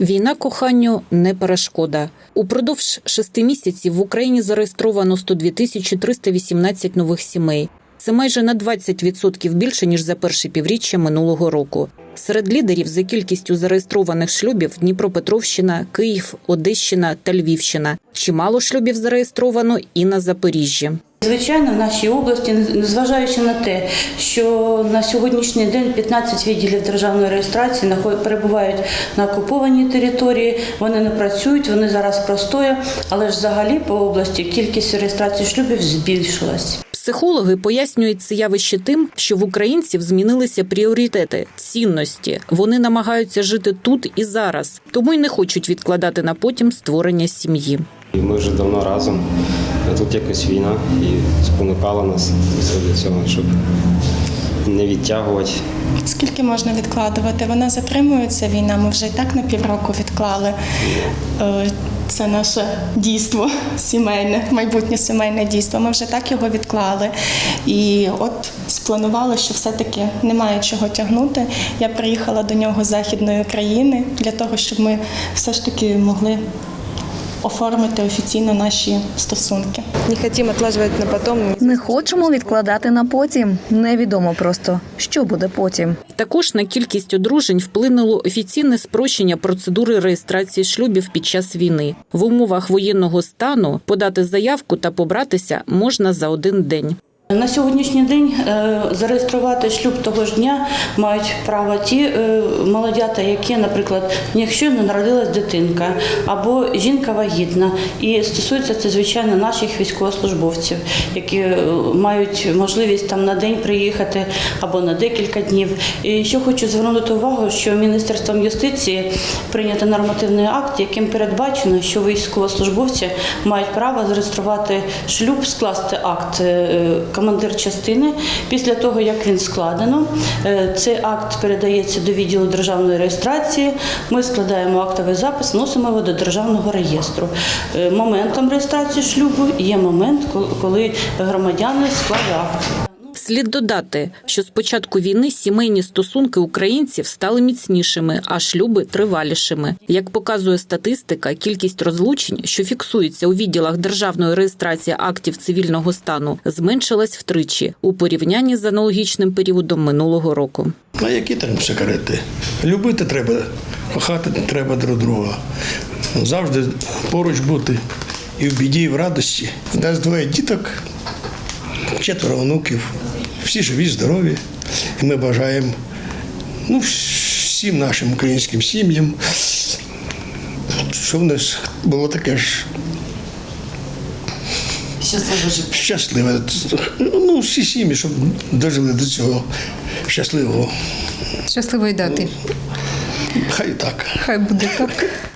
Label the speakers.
Speaker 1: Війна коханню не перешкода. Упродовж шести місяців в Україні зареєстровано 102 тисячі 318 нових сімей. Це майже на 20% більше ніж за перше півріччя минулого року. Серед лідерів за кількістю зареєстрованих шлюбів Дніпропетровщина, Київ, Одещина та Львівщина. Чимало шлюбів зареєстровано і на Запоріжжі.
Speaker 2: Звичайно, в нашій області, незважаючи на те, що на сьогоднішній день 15 відділів державної реєстрації перебувають на окупованій території, вони не працюють, вони зараз простоє, але ж взагалі по області кількість реєстрацій шлюбів збільшилась.
Speaker 1: Психологи пояснюють це явище тим, що в українців змінилися пріоритети, цінності. Вони намагаються жити тут і зараз, тому й не хочуть відкладати на потім створення сім'ї.
Speaker 3: Ми вже давно разом. А тут якось війна і спонукала нас до цього, щоб не відтягувати.
Speaker 4: Скільки можна відкладувати? Вона затримується війна. Ми вже і так на півроку відклали. Е, Це наше дійство сімейне, майбутнє сімейне дійство. Ми вже так його відклали. І от спланували, що все-таки немає чого тягнути. Я приїхала до нього з західної країни для того, щоб ми все ж таки могли оформити офіційно наші стосунки.
Speaker 5: Не хочемо відкладати на потом.
Speaker 6: Не хочемо відкладати на потім. Невідомо просто, що буде потім.
Speaker 1: Також на кількість одружень вплинуло офіційне спрощення процедури реєстрації шлюбів під час війни. В умовах воєнного стану подати заявку та побратися можна за один день.
Speaker 2: На сьогоднішній день е, зареєструвати шлюб того ж дня мають право ті е, молодята, які, наприклад, них щойно народилась дитинка або жінка вагітна. І стосується це, звичайно, наших військовослужбовців, які е, мають можливість там на день приїхати або на декілька днів. І що хочу звернути увагу, що Міністерством юстиції прийнято нормативний акт, яким передбачено, що військовослужбовці мають право зареєструвати шлюб, скласти акт командир частини. Після того, як він складено, е, цей акт передається до відділу державної реєстрації. Ми складаємо актовий запис, носимо його до державного реєстру. Е, Моментом реєстрації шлюбу є момент, коли- громадяни склали акт.
Speaker 1: Слід додати, що з початку війни сімейні стосунки українців стали міцнішими, а шлюби тривалішими. Як показує статистика, кількість розлучень, що фіксується у відділах державної реєстрації актів цивільного стану, зменшилась втричі у порівнянні з аналогічним періодом минулого року.
Speaker 7: А які там секрети? Любити треба, кохати треба друг друга. Завжди поруч бути і в біді, і в радості. У нас двоє діток, четверо онуків, всі живі, здорові. І ми бажаємо ну, всім нашим українським сім'ям, щоб в нас було таке ж щасливе. Ну, всі сім'ї, щоб дожили до цього щасливого.
Speaker 5: Щасливої дати.
Speaker 7: Хай так.
Speaker 5: Хай буде так.